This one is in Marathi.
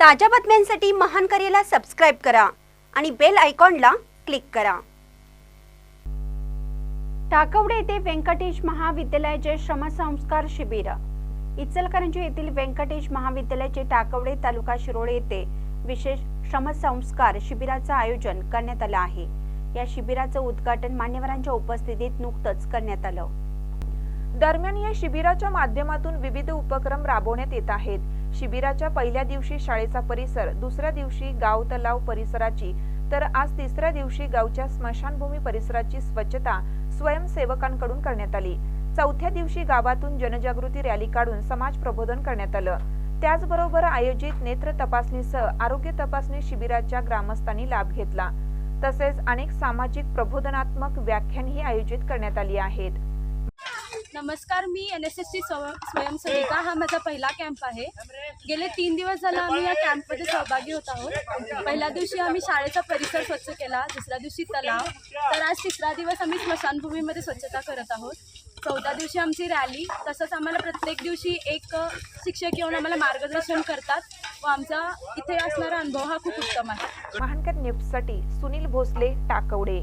ताज्या बातम्यांसाठी महान करेला सबस्क्राईब करा आणि बेल आयकॉनला क्लिक करा. टाकवडे येथे व्यंकटेश महाविद्यालयाचे श्रमसंस्कार शिबिर. इचलकरंजी येथील व्यंकटेश महाविद्यालयाचे टाकवडे तालुका शिरोळे येथे विशेष श्रमसंस्कार शिबिराचं आयोजन करण्यात आलं आहे. या शिबिराचं उद्घाटन मान्यवरांच्या उपस्थितीत नुकतंच करण्यात आलं. दरम्यान या शिबिराच्या माध्यमातून विविध उपक्रम राबवण्यात येत आहेत. शिबिराच्या पहिल्या दिवशी शाळेचा परिसर दुसऱ्या दिवशी गाव तलाव परिसराची तर आज तिसऱ्या दिवशी गावच्या स्मशानभूमी परिसराची स्वच्छता स्वयंसेवकांकडून करण्यात आली. चौथ्या दिवशी गावातून जनजागृती रॅली काढून समाज प्रबोधन करण्यात आलं. त्याचबरोबर आयोजित नेत्र तपासणीसह आरोग्य तपासणी शिबिराच्या ग्रामस्थांनी लाभ घेतला. तसेच अनेक सामाजिक प्रबोधनात्मक व्याख्यानही आयोजित करण्यात आली आहेत. नमस्कार मी एन एस एस ची स्वयंसेविका. हा माझा पहिला कॅम्प आहे. गेले तीन दिवस झाला आम्ही या कॅम्पमध्ये सहभागी होत आहोत. पहिल्या दिवशी आम्ही शाळेचा परिसर स्वच्छ केला दुसऱ्या दिवशी तलाव. तर आज तिसरा दिवस आम्ही स्मशानभूमीमध्ये स्वच्छता करत आहोत. चौथ्या दिवशी आमची रॅली तसंच आम्हाला प्रत्येक दिवशी एक शिक्षक येऊन आम्हाला मार्गदर्शन करतात व आमचा इथे असणारा अनुभव हा खूप उत्तम आहे. महानकर न्यूजसाठी सुनील भोसले टाकवडे.